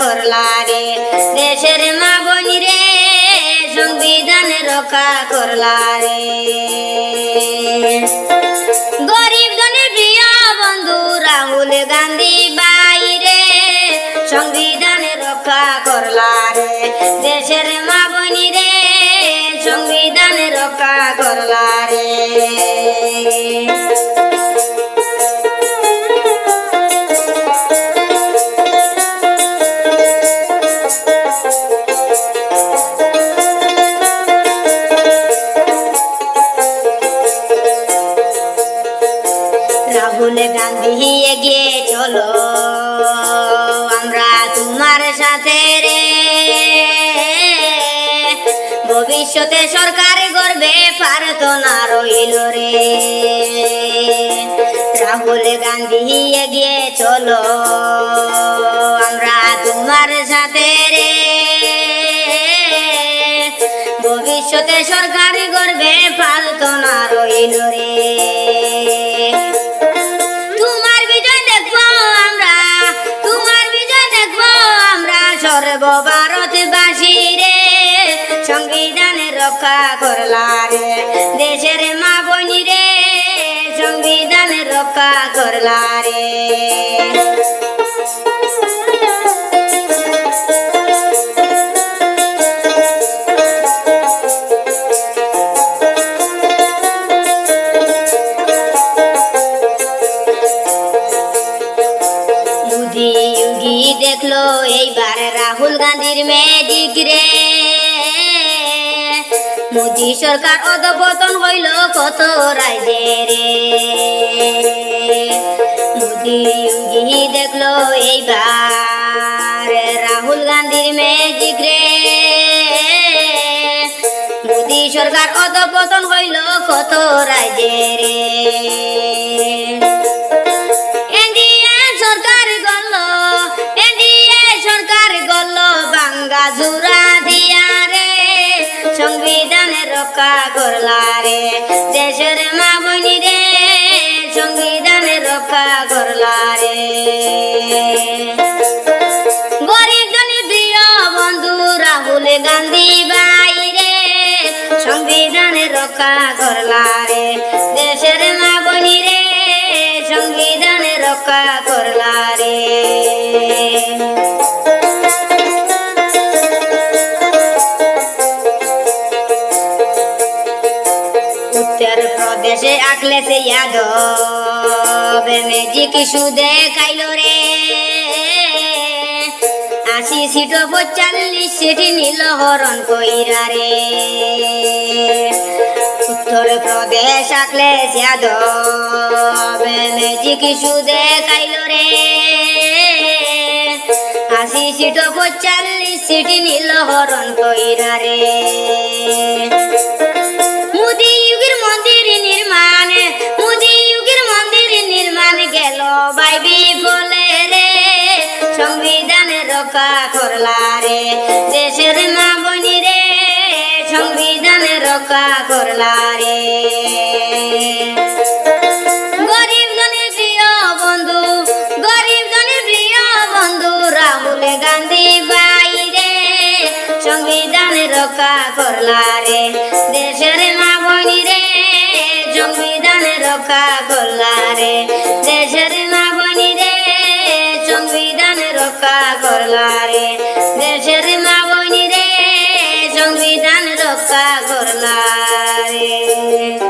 করলা রে দেশের মা বনি রে সংবিধানের রক্ষা করলা রে গরিব ধনী প্রিয় বন্ধু, রাহুল গান্ধী বাইরে সংবিধানের রক্ষা করলা রে দেশের মা বনি রে সংবিধানের রক্ষা করলা রে রাহুল গান্ধী গিয়ে চলো। আমরা তোমার সাথে রে। ভবিষ্যতে সরকার গর্বে পারত না রইল রে। রাহুল গান্ধী এগিয়ে চলো। আমরা তোমার সাথে রে। ভবিষ্যতে সরকার গর্বে পারত না রইল রে। সর্বভারতবাসী রে। সংবিধানে রক্ষা করলা রে। দেশের মা বনি রে। সংবিধানের রক্ষা করলা রে। গান্ধীর ম্যাজিক রে। মোদি সরকার অধপতন হইল কত রাজ্যে রে। মোদি যোগী দেখল এইবার রাহুল গান্ধীর ম্যাজিক রে। মোদি সরকার অধপতন হইল কত রাজ্যে রে। দেশের মা বনি রে সংবিধানের রক্ষা করলা আকলেশে যাদব ম্যাজিক সুদে খাইল রে। আশি সিট পঁচাল্লিশ সিট নীল হরণ কইরা রে। উত্তর প্রদেশ আকলেশ যাদব ম্যাজিক সুদে খাইল রে। আশি সিট পঁচাল্লিশ সিট নীল হরণ কইরা রে। রক্ষা করলা রে। দেশের মা বনি রে, সংবিধানের রক্ষা করলা রে। গরিব ধনী প্রিয় বন্ধু, গরিব ধনী প্রিয় বন্ধু, রাহুল গান্ধী বাইরে সংবিধানের রক্ষা করলা রে। দেশের মা বনি রে, সংবিধানের রক্ষা করলা রে। বনি রে